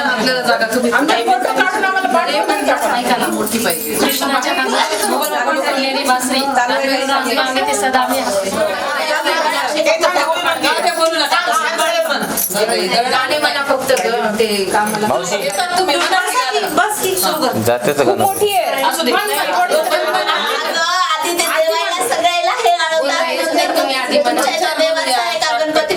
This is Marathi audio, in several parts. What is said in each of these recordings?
आपल्याला जागा तुम्ही मूर्ती पाहिजे कृष्णाच्या कांदा बासरी ते सदा आम्ही गाणे. म्हणा फक्त ते कामाला जातेच गाणं असू दे सगळ्याला हे तुम्ही आधी म्हणा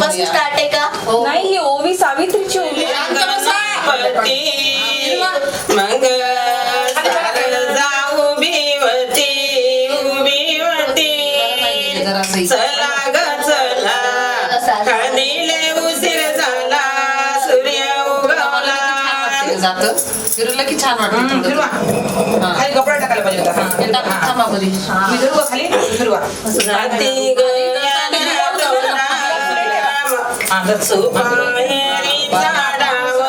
पासून स्टार्ट आहे का? नाही ही ओवी सावित्रीची ओवी ग चला. खाणीले उशीर झाला सूर्य उगवला. छान वाटत फिरवा. खाली कपडा टाकायला पाहिजे అదసు పాయని చాడవో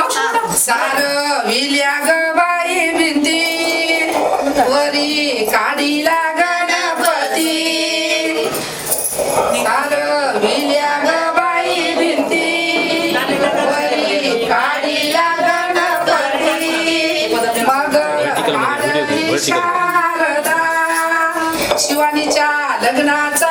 Dagnata.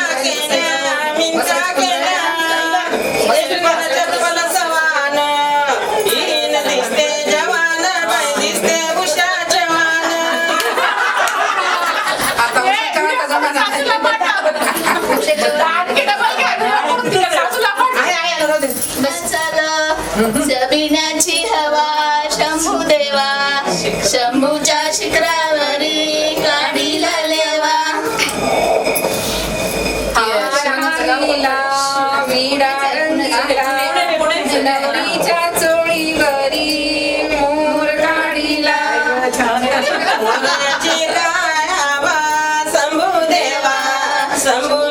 Somebody.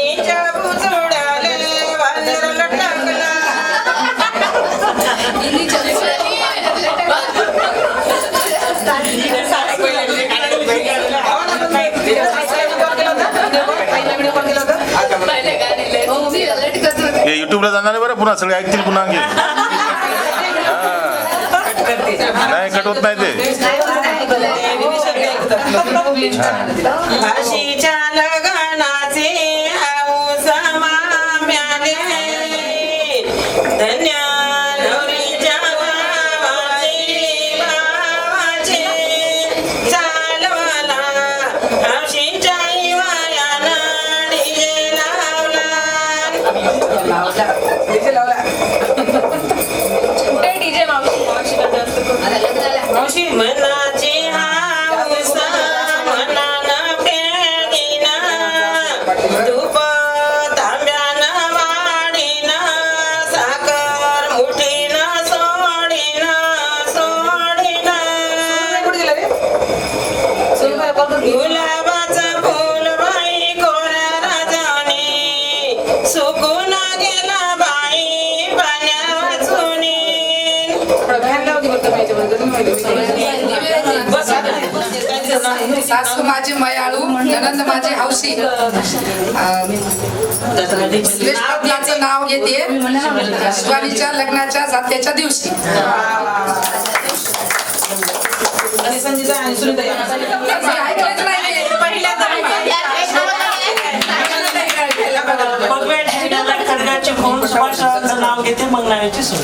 हे युट्यूबला जाणार बरं. पुन्हा सगळे ऐकतील पुन्हा आणखी. नाही कटवत नाही ते. 进门呢？सासू माझी मयाळू ननंद माझी हौशी श्रेष्ठ नाव घेते. स्वामीच्या लग्नाच्या जात्याच्या दिवशी. नाव घेते मग नावाची सोय.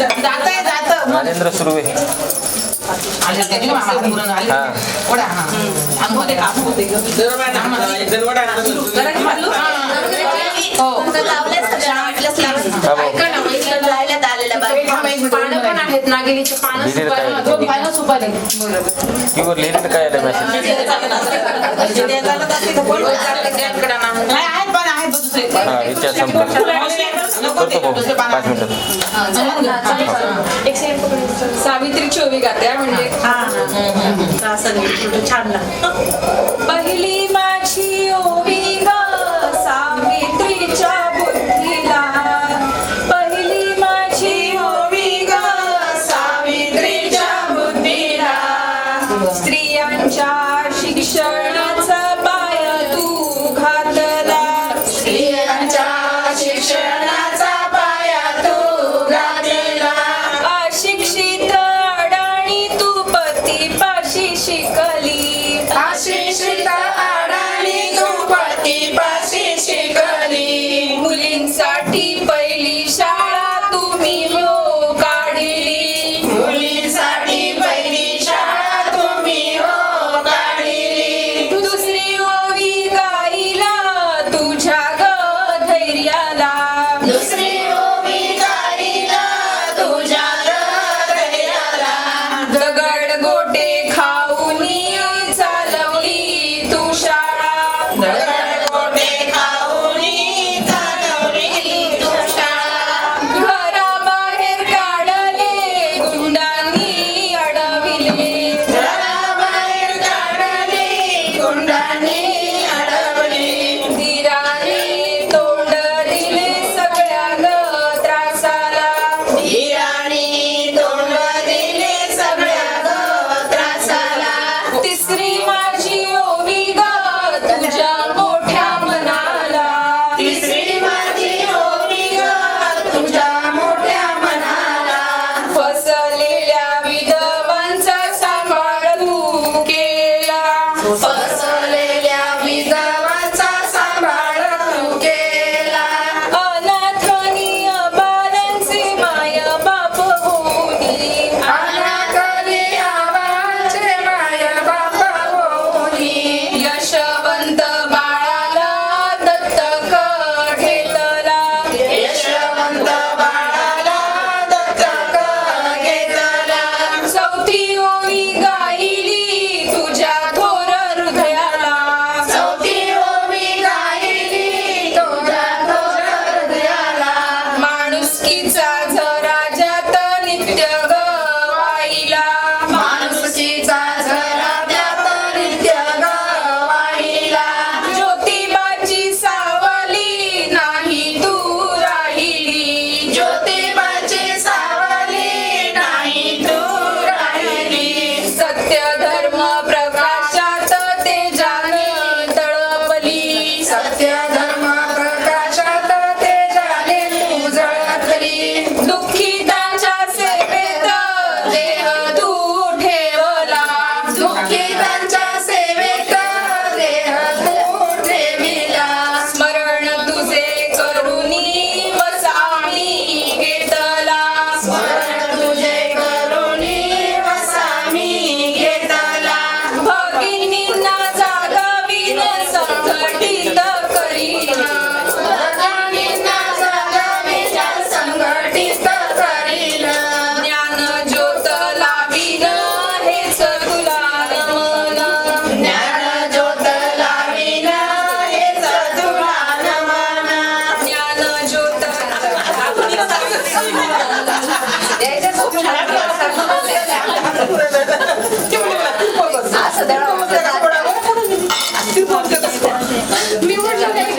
जाते जात. जात नरेंद्र सुर्वे. हा. पानं पण आहेत नागिनीचे पानं दिलेलं काय? सुपारी दोन पानं सुपारी. किंवा लिहिलेलं काय आलं मेसेज नाही आहेत पण आहेत दुसरे. हा विचार संपला. करतो भाऊ पाच मिनिटात सावित्री चोवी गात्या म्हणजे. असं नाही, छान लागतं. पहिली